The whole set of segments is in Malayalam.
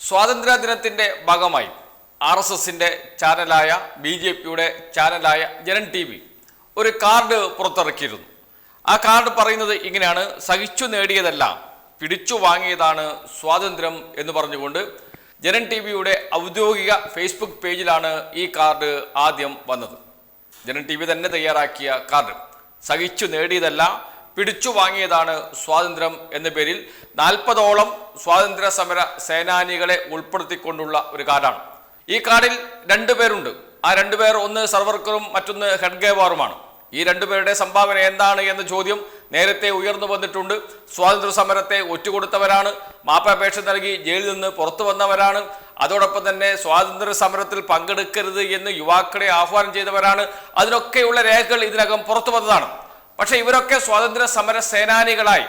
സ്വാതന്ത്ര്യ ദിനത്തിന്റെ ഭാഗമായി ആർ എസ് എസിന്റെ ചാനലായ ബി ജെ പിയുടെ ചാനലായ ജനൻ ടി വി ഒരു കാർഡ് പുറത്തിറക്കിയിരുന്നു. ആ കാർഡ് പറയുന്നത് ഇങ്ങനെയാണ്. സഹിച്ചു നേടിയതല്ല പിടിച്ചു വാങ്ങിയതാണ് സ്വാതന്ത്ര്യം എന്ന് പറഞ്ഞുകൊണ്ട് ജനൻ ടി വിയുടെ ഔദ്യോഗിക ഫേസ്ബുക്ക് പേജിലാണ് ഈ കാർഡ് ആദ്യം വന്നത്. ജനൻ ടി വി തന്നെ തയ്യാറാക്കിയ കാർഡ്. സഹിച്ചു നേടിയതല്ല പിടിച്ചു വാങ്ങിയതാണ് സ്വാതന്ത്ര്യം എന്ന പേരിൽ നാൽപ്പതോളം സ്വാതന്ത്ര്യ സമര സേനാനികളെ ഉൾപ്പെടുത്തിക്കൊണ്ടുള്ള ഒരു കാർഡാണ്. ഈ കാർഡിൽ രണ്ടു പേരുണ്ട്. ആ രണ്ടുപേർ ഒന്ന് സർവർക്കറും മറ്റൊന്ന് ഹെഡ്ഗേവാറുമാണ് ഈ രണ്ടുപേരുടെ സംഭാവന എന്താണ് എന്ന ചോദ്യം നേരത്തെ ഉയർന്നു വന്നിട്ടുണ്ട്. സ്വാതന്ത്ര്യ സമരത്തെ ഒറ്റുകൊടുത്തവരാണ്. മാപ്പാപേക്ഷ നൽകി ജയിലിൽ നിന്ന് പുറത്തു വന്നവരാണ്. അതോടൊപ്പം തന്നെ സ്വാതന്ത്ര്യ സമരത്തിൽ പങ്കെടുക്കരുത് എന്ന് യുവാക്കളെ ആഹ്വാനം ചെയ്തവരാണ്. അതിനൊക്കെയുള്ള രേഖകൾ ഇതിനകം പുറത്തു വന്നതാണ്. പക്ഷെ ഇവരൊക്കെ സ്വാതന്ത്ര്യ സമര സേനാനികളായി.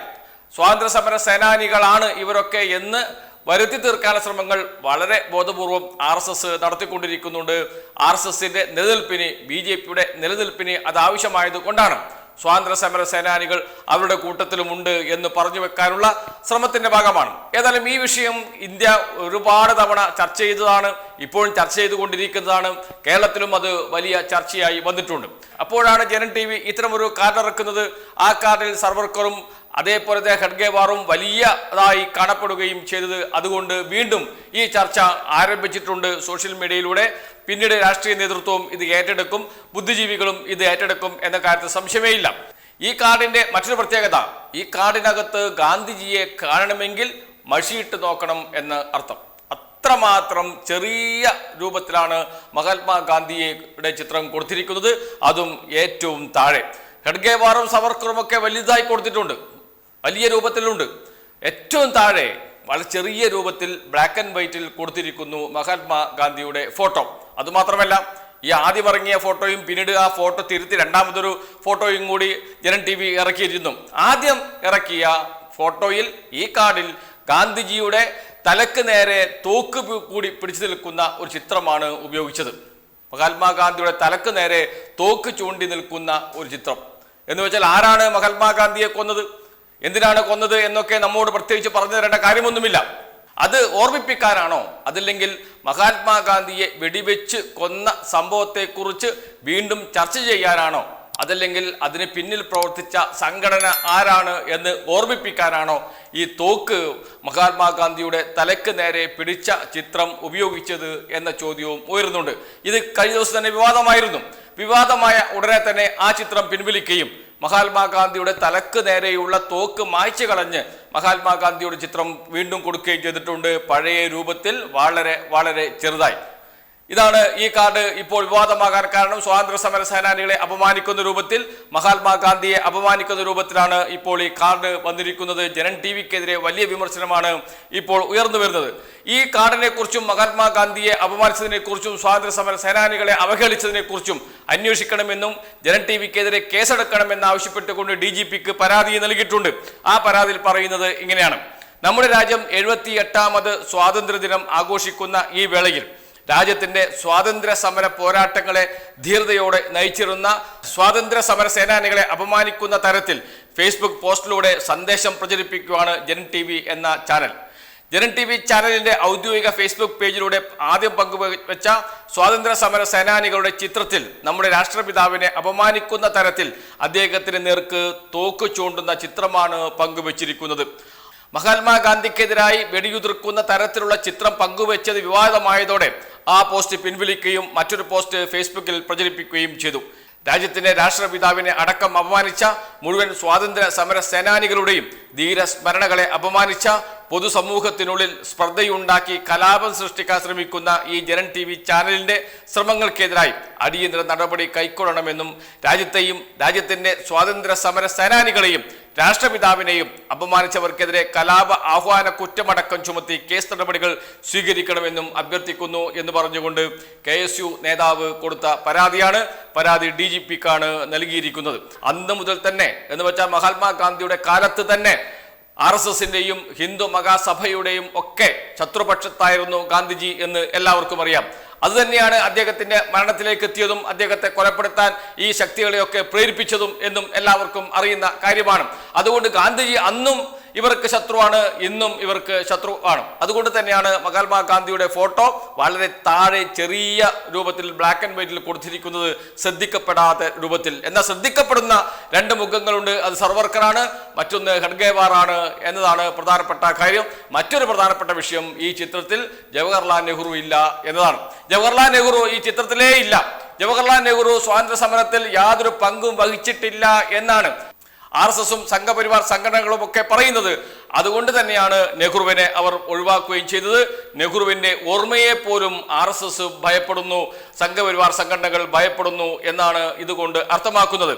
സ്വാതന്ത്ര്യ സമര സേനാനികളാണ് ഇവരൊക്കെ എന്ന് വരുത്തി തീർക്കാനുള്ള ശ്രമങ്ങൾ വളരെ ബോധപൂർവം ആർ എസ് എസ് നടത്തിക്കൊണ്ടിരിക്കുന്നുണ്ട്. ആർ എസ് എസിന്റെ നിലനിൽപ്പിന് ബി ജെ പിയുടെ നിലനിൽപ്പിന് അത് ആവശ്യമായത് കൊണ്ടാണ്. സ്വാതന്ത്ര്യ സമര സേനാനികൾ അവരുടെ കൂട്ടത്തിലുമുണ്ട് എന്ന് പറഞ്ഞു വെക്കാനുള്ള ശ്രമത്തിന്റെ ഭാഗമാണ്. ഏതായാലും ഈ വിഷയം ഇന്ത്യ ഒരുപാട് തവണ ചർച്ച ചെയ്തതാണ് ഇപ്പോഴും ചർച്ച ചെയ്തുകൊണ്ടിരിക്കുന്നതാണ്. കേരളത്തിലും അത് വലിയ ചർച്ചയായി വന്നിട്ടുണ്ട്. അപ്പോഴാണ് ജനൻ ടി വി ഇത്തരമൊരു കാർഡ് ഇറക്കുന്നത്. ആ കാർഡിൽ സർവർക്കറും അതേപോലത്തെ ഹെഡ്ഗേവാറും വലിയതായി കാണപ്പെടുകയും ചെയ്തത് അതുകൊണ്ട് വീണ്ടും ഈ ചർച്ച ആരംഭിച്ചിട്ടുണ്ട് സോഷ്യൽ മീഡിയയിലൂടെ. പിന്നീട് രാഷ്ട്രീയ നേതൃത്വവും ഇത് ഏറ്റെടുക്കും ബുദ്ധിജീവികളും ഇത് ഏറ്റെടുക്കും എന്ന കാര്യത്തിൽ സംശയമേ ഇല്ല. ഈ കാർഡിന്റെ മറ്റൊരു പ്രത്യേകത ഈ കാർഡിനകത്ത് ഗാന്ധിജിയെ കാണണമെങ്കിൽ മഷിയിട്ട് നോക്കണം എന്ന് അർത്ഥം. അത്രമാത്രം ചെറിയ രൂപത്തിലാണ് മഹാത്മാഗാന്ധിയുടെ ചിത്രം കൊടുത്തിരിക്കുന്നത്. അതും ഏറ്റവും താഴെ. ഹെഡ്ഗേവാറും സവർക്കറും ഒക്കെ വലുതായി കൊടുത്തിട്ടുണ്ട്. വലിയ രൂപത്തിലുണ്ട്. ഏറ്റവും താഴെ വളരെ ചെറിയ രൂപത്തിൽ ബ്ലാക്ക് ആൻഡ് വൈറ്റിൽ കൊടുത്തിരിക്കുന്നു മഹാത്മാഗാന്ധിയുടെ ഫോട്ടോ. അതുമാത്രമല്ല ഈ ആദ്യം ഇറങ്ങിയ ഫോട്ടോയും പിന്നീട് ആ ഫോട്ടോ തിരുത്തി രണ്ടാമതൊരു ഫോട്ടോയും കൂടി ജനൻ ടി വി ഇറക്കിയിരുന്നു ആദ്യം ഇറക്കിയ ഫോട്ടോയിൽ ഈ കാർഡിൽ ഗാന്ധിജിയുടെ തലക്ക് നേരെ തോക്ക് കൂടി പിടിച്ചു നിൽക്കുന്ന ഒരു ചിത്രമാണ് ഉപയോഗിച്ചത്. മഹാത്മാഗാന്ധിയുടെ തലക്ക് നേരെ തോക്ക് ചൂണ്ടി നിൽക്കുന്ന ഒരു ചിത്രം. എന്ന് വെച്ചാൽ ആരാണ് മഹാത്മാഗാന്ധിയെ കൊന്നത്? എന്തിനാണ് കൊന്നത് എന്നൊക്കെ നമ്മോട് പ്രത്യേകിച്ച് പറഞ്ഞു തരേണ്ട കാര്യമൊന്നുമില്ല. അത് ഓർമ്മിപ്പിക്കാനാണോ? അതല്ലെങ്കിൽ മഹാത്മാഗാന്ധിയെ വെടിവെച്ച് കൊന്ന സംഭവത്തെക്കുറിച്ച് വീണ്ടും ചർച്ച ചെയ്യാനാണോ? അതല്ലെങ്കിൽ അതിന് പിന്നിൽ പ്രവർത്തിച്ച സംഘടന ആരാണ് എന്ന് ഓർമ്മിപ്പിക്കാനാണോ? ഈ തോക്ക് മഹാത്മാഗാന്ധിയുടെ തലക്ക് നേരെ പിടിച്ച ചിത്രം ഉപയോഗിച്ചത് എന്ന ചോദ്യവും ഉയരുന്നുണ്ട്. ഇത് കഴിഞ്ഞ ദിവസം തന്നെ വിവാദമായിരുന്നു. വിവാദമായ ഉടനെ തന്നെ ആ ചിത്രം പിൻവലിക്കുകയും മഹാത്മാഗാന്ധിയുടെ തലക്ക് നേരെയുള്ള തോക്ക് മായ്ച്ചു കളഞ്ഞ് മഹാത്മാഗാന്ധിയുടെ ചിത്രം വീണ്ടും കൊടുക്കുകയും ചെയ്തിട്ടുണ്ട്. പഴയ രൂപത്തിൽ വളരെ വളരെ ചെറുതായി. ഇതാണ് ഈ കാർഡ് ഇപ്പോൾ വിവാദമാകാൻ കാരണം സ്വാതന്ത്ര്യ സമര സേനാനികളെ അപമാനിക്കുന്ന രൂപത്തിൽ മഹാത്മാഗാന്ധിയെ അപമാനിക്കുന്ന രൂപത്തിലാണ് ഇപ്പോൾ ഈ കാർഡ് വന്നിരിക്കുന്നത്. ജനൻ ടി വിക്കെതിരെ വലിയ വിമർശനമാണ് ഇപ്പോൾ ഉയർന്നു വരുന്നത്. ഈ കാർഡിനെ കുറിച്ചും മഹാത്മാഗാന്ധിയെ അപമാനിച്ചതിനെ കുറിച്ചും സ്വാതന്ത്ര്യ സമര സേനാനികളെ അവഹേളിച്ചതിനെ കുറിച്ചും അന്വേഷിക്കണമെന്നും ജനൻ ടി വിക്കെതിരെ കേസെടുക്കണമെന്ന് ആവശ്യപ്പെട്ടുകൊണ്ട് ഡി ജി പിക്ക് പരാതി നൽകിയിട്ടുണ്ട്. ആ പരാതിയിൽ പറയുന്നത് ഇങ്ങനെയാണ്. നമ്മുടെ രാജ്യം എഴുപത്തി എട്ടാമത് സ്വാതന്ത്ര്യദിനം ആഘോഷിക്കുന്ന ഈ വേളയിൽ രാജ്യത്തിന്റെ സ്വാതന്ത്ര്യ സമര പോരാട്ടങ്ങളെ ധീരതയോടെ നയിച്ചിരുന്ന സ്വാതന്ത്ര്യ സമര സേനാനികളെ അപമാനിക്കുന്ന തരത്തിൽ ഫേസ്ബുക്ക് പോസ്റ്റിലൂടെ സന്ദേശം പ്രചരിപ്പിക്കുകയാണ് ജനൻ ടി എന്ന ചാനൽ. ജനൻ ടി വി ചാനലിന്റെ ഔദ്യോഗിക ഫേസ്ബുക്ക് പേജിലൂടെ ആദ്യം പങ്കുവച്ച സ്വാതന്ത്ര്യ സമര സേനാനികളുടെ ചിത്രത്തിൽ നമ്മുടെ രാഷ്ട്രപിതാവിനെ അപമാനിക്കുന്ന തരത്തിൽ അദ്ദേഹത്തിന് നേർക്ക് തോക്ക് ചൂണ്ടുന്ന ചിത്രമാണ് പങ്കുവച്ചിരിക്കുന്നത്. മഹാത്മാഗാന്ധിക്കെതിരായി വെടിയുതിർക്കുന്ന തരത്തിലുള്ള ചിത്രം പങ്കുവച്ചത് വിവാദമായതോടെ ആ പോസ്റ്റ് പിൻവലിക്കുകയും മറ്റൊരു പോസ്റ്റ് ഫേസ്ബുക്കിൽ പ്രചരിപ്പിക്കുകയും ചെയ്തു. രാജ്യത്തിന്റെ രാഷ്ട്രപിതാവിനെ അടക്കം അപമാനിച്ച മുഴുവൻ സ്വാതന്ത്ര്യ സമര സേനാനികളുടെയും ധീരസ്മരണകളെ അപമാനിച്ച പൊതുസമൂഹത്തിനുള്ളിൽ സ്പർദ്ധയുണ്ടാക്കി കലാപം സൃഷ്ടിക്കാൻ ശ്രമിക്കുന്ന ഈ ജനൻ ടി വി ചാനലിന്റെ ശ്രമങ്ങൾക്കെതിരായി അടിയന്തര നടപടി കൈക്കൊള്ളണമെന്നും രാജ്യത്തെയും രാജ്യത്തിന്റെ സ്വാതന്ത്ര്യ സമര സേനാനികളെയും രാഷ്ട്രപിതാവിനെയും അപമാനിച്ചവർക്കെതിരെ കലാപ ആഹ്വാന കുറ്റമടക്കം ചുമത്തി കേസ് നടപടികൾ സ്വീകരിക്കണമെന്നും അഭ്യർത്ഥിക്കുന്നു എന്ന് പറഞ്ഞുകൊണ്ട് കെ എസ് യു നേതാവ് കൊടുത്ത പരാതിയാണ്. പരാതി ഡി ജി പിക്കാണ് നൽകിയിരിക്കുന്നത്. അന്ന് മുതൽ തന്നെ എന്ന് വെച്ചാൽ മഹാത്മാഗാന്ധിയുടെ കാലത്ത് തന്നെ ആർ എസ് എസിന്റെയും ഹിന്ദു മഹാസഭയുടെയും ഒക്കെ ശത്രുപക്ഷത്തായിരുന്നു ഗാന്ധിജി എന്ന് എല്ലാവർക്കും അറിയാം. അതുതന്നെയാണ് അദ്ദേഹത്തിന്റെ മരണത്തിലേക്ക് എത്തിയതും അദ്ദേഹത്തെ കൊലപ്പെടുത്താൻ ഈ ശക്തികളെയൊക്കെ പ്രേരിപ്പിച്ചതും എന്നും എല്ലാവർക്കും അറിയുന്ന കാര്യമാണ്. അതുകൊണ്ട് ഗാന്ധിജി അന്നും ഇവർക്ക് ശത്രുവാണ് ഇന്നും ഇവർക്ക് ശത്രു ആണ്. അതുകൊണ്ട് തന്നെയാണ് മഹാത്മാഗാന്ധിയുടെ ഫോട്ടോ വളരെ താഴെ ചെറിയ രൂപത്തിൽ ബ്ലാക്ക് ആൻഡ് വൈറ്റിൽ കൊടുത്തിരിക്കുന്നത് ശ്രദ്ധിക്കപ്പെടാത്ത രൂപത്തിൽ. എന്നാൽ ശ്രദ്ധിക്കപ്പെടുന്ന രണ്ട് മുഖങ്ങളുണ്ട്. അത് സർവർക്കറാണ് മറ്റൊന്ന് ഖഡ്ഗേവാറാണ് എന്നതാണ് പ്രധാനപ്പെട്ട കാര്യം. മറ്റൊരു പ്രധാനപ്പെട്ട വിഷയം ഈ ചിത്രത്തിൽ ജവഹർലാൽ നെഹ്റു ഇല്ല എന്നതാണ്. ജവഹർലാൽ നെഹ്റു ഈ ചിത്രത്തിലേ ഇല്ല. ജവഹർലാൽ നെഹ്റു സ്വാതന്ത്ര്യ സമരത്തിൽ യാതൊരു പങ്കും വഹിച്ചിട്ടില്ല എന്നാണ് ആർ എസ് എസും സംഘപരിവാർ സംഘടനകളും ഒക്കെ പറയുന്നത് അതുകൊണ്ട് തന്നെയാണ് നെഹ്റുവിനെ അവർ ഒഴിവാക്കുകയും ചെയ്തത്. നെഹ്റുവിന്റെ ഓർമ്മയെ പോലും ആർ എസ് എസ് ഭയപ്പെടുന്നു സംഘപരിവാർ സംഘടനകൾ ഭയപ്പെടുന്നു എന്നാണ് ഇതുകൊണ്ട് അർത്ഥമാക്കുന്നത്.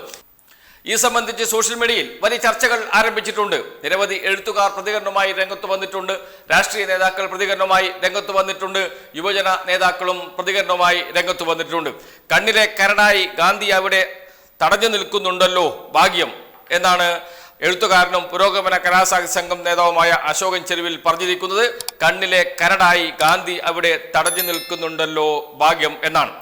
ഈ സംബന്ധിച്ച് സോഷ്യൽ മീഡിയയിൽ വലിയ ചർച്ചകൾ ആരംഭിച്ചിട്ടുണ്ട്. നിരവധി എഴുത്തുകാർ പ്രതികരണവുമായി രംഗത്ത് വന്നിട്ടുണ്ട്. രാഷ്ട്രീയ നേതാക്കൾ പ്രതികരണവുമായി രംഗത്ത് വന്നിട്ടുണ്ട്. യുവജന നേതാക്കളും പ്രതികരണവുമായി രംഗത്ത് വന്നിട്ടുണ്ട്. കണ്ണിലെ കരടായി ഗാന്ധി അവിടെ തടഞ്ഞു നിൽക്കുന്നുണ്ടല്ലോ ഭാഗ്യം. എന്നാണ് എഴുത്തുകാരനും പുരോഗമന കലാസാഹിത്യ സംഘം നേതാവുമായ അശോകൻ ചെരുവിൽ പറഞ്ഞിരിക്കുന്നത്. കണ്ണിലെ കരടായി ഗാന്ധി അവിടെ തടഞ്ഞു നിൽക്കുന്നുണ്ടല്ലോ ഭാഗ്യം എന്നാണ്.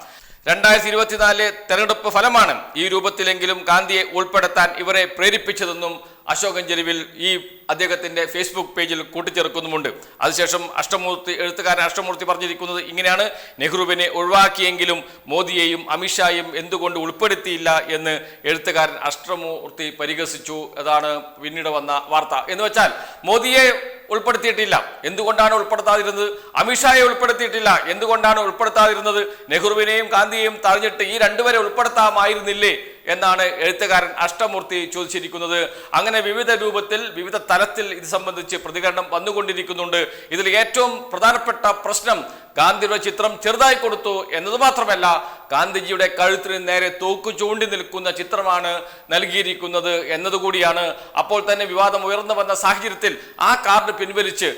രണ്ടായിരത്തി ഇരുപത്തിനാലിലെ തെരഞ്ഞെടുപ്പ് ഫലമാണ് ഈ രൂപത്തിലെങ്കിലും ഗാന്ധിയെ ഉൾപ്പെടുത്താൻ ഇവരെ പ്രേരിപ്പിച്ചതെന്നും അശോകൻ ജെരുവിൽ ഈ അദ്ദേഹത്തിന്റെ ഫേസ്ബുക്ക് പേജിൽ കൂട്ടിച്ചേർക്കുന്നുമുണ്ട്. അതിനുശേഷം അഷ്ടമൂർത്തി എഴുത്തുകാരൻ അഷ്ടമൂർത്തി പറഞ്ഞിരിക്കുന്നത് ഇങ്ങനെയാണ്. നെഹ്റുവിനെ ഒഴിവാക്കിയെങ്കിലും മോദിയെയും അമിത്ഷായും എന്തുകൊണ്ട് ഉൾപ്പെടുത്തിയില്ല എന്ന് എഴുത്തുകാരൻ അഷ്ടമൂർത്തി പരിഹസിച്ചു. അതാണ് പിന്നീട് വന്ന വാർത്ത. എന്ന് വെച്ചാൽ മോദിയെ ഉൾപ്പെടുത്തിയിട്ടില്ല. എന്തുകൊണ്ടാണ് ഉൾപ്പെടുത്താതിരുന്നത്? അമിത്ഷായെ ഉൾപ്പെടുത്തിയിട്ടില്ല. എന്തുകൊണ്ടാണ് ഉൾപ്പെടുത്താതിരുന്നത്? നെഹ്റുവിനെയും ഗാന്ധിയെയും തഴഞ്ഞിട്ട് ഈ രണ്ടുപേരെ ഉൾപ്പെടുത്താമായിരുന്നില്ലേ? എന്നാണ് എഴുത്തുകാരൻ അഷ്ടമൂർത്തി ചോദിച്ചിരിക്കുന്നത്. അങ്ങനെ വിവിധ രൂപത്തിൽ വിവിധ തലത്തിൽ ഇത് സംബന്ധിച്ച് പ്രതികരണം വന്നുകൊണ്ടിരിക്കുന്നുണ്ട്. ഇതിൽ ഏറ്റവും പ്രധാനപ്പെട്ട പ്രശ്നം ഗാന്ധിയുടെ ചിത്രം ചെറുതായി കൊടുത്തു എന്നത് മാത്രമല്ല ഗാന്ധിജിയുടെ കഴുത്തിന് നേരെ തോക്ക് ചൂണ്ടി നിൽക്കുന്ന ചിത്രമാണ് നൽകിയിരിക്കുന്നത് എന്നതുകൂടിയാണ്. അപ്പോൾ തന്നെ വിവാദം ഉയർന്നു വന്ന സാഹചര്യത്തിൽ ആ കാർഡ് പിൻവലിച്ച്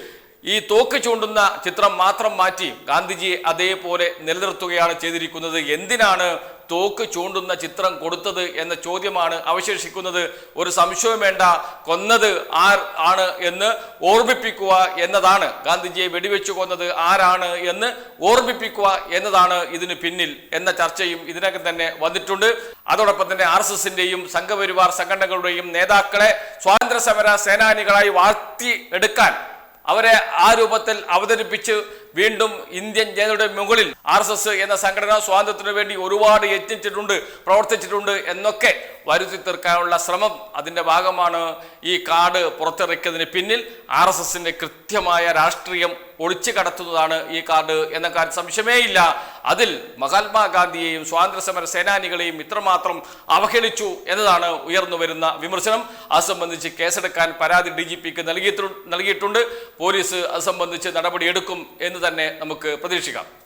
ഈ തോക്ക് ചൂണ്ടുന്ന ചിത്രം മാത്രം മാറ്റി ഗാന്ധിജിയെ അതേപോലെ നിലനിർത്തുകയാണ് ചെയ്തിരിക്കുന്നത്. എന്തിനാണ് തോക്ക് ചൂണ്ടുന്ന ചിത്രം കൊടുത്തത് എന്ന ചോദ്യമാണ് അവശേഷിക്കുന്നത്. ഒരു സംശയവും വേണ്ട കൊന്നത് ആർ ആണ് എന്ന് ഓർമ്മിപ്പിക്കുക എന്നതാണ്. ഗാന്ധിജിയെ വെടിവെച്ചു കൊന്നത് ആരാണ് എന്ന് ഓർമ്മിപ്പിക്കുക എന്നതാണ് ഇതിന് പിന്നിൽ എന്ന ചർച്ചയും ഇതിനകം തന്നെ വന്നിട്ടുണ്ട്. അതോടൊപ്പം തന്നെ ആർ എസ് എസിന്റെയും സംഘപരിവാർ സംഘടനകളുടെയും നേതാക്കളെ സ്വാതന്ത്ര്യ സമര സേനാനികളായി വാഴ്ത്തി എടുക്കാൻ അവരെ ആ രൂപത്തിൽ അവതരിപ്പിച്ച് വീണ്ടും ഇന്ത്യൻ ജനതയുടെ മുകളിൽ ആർ എന്ന സംഘടന സ്വാതന്ത്ര്യത്തിനു വേണ്ടി ഒരുപാട് യത്നിച്ചിട്ടുണ്ട് പ്രവർത്തിച്ചിട്ടുണ്ട് എന്നൊക്കെ വരുത്തി തീർക്കാനുള്ള ശ്രമം അതിന്റെ ഭാഗമാണ് ഈ കാർഡ് പുറത്തിറക്കിയതിന് പിന്നിൽ ആർ എസ് എസിന്റെ കൃത്യമായ രാഷ്ട്രീയം ഒളിച്ചു കടത്തുന്നതാണ് ഈ കാർഡ് എന്ന കാര്യം സംശയമേയില്ല. അതിൽ മഹാത്മാഗാന്ധിയെയും സ്വാതന്ത്ര്യ സമര സേനാനികളെയും ഇത്രമാത്രം അവഹേളിച്ചു എന്നതാണ് ഉയർന്നു വരുന്ന വിമർശനം. അത് സംബന്ധിച്ച് കേസെടുക്കാൻ പരാതി ഡി ജി പിക്ക് നൽകിയിട്ടുണ്ട്. പോലീസ് അത് സംബന്ധിച്ച് നടപടിയെടുക്കും എന്ന് തന്നെ നമുക്ക് പ്രതീക്ഷിക്കാം.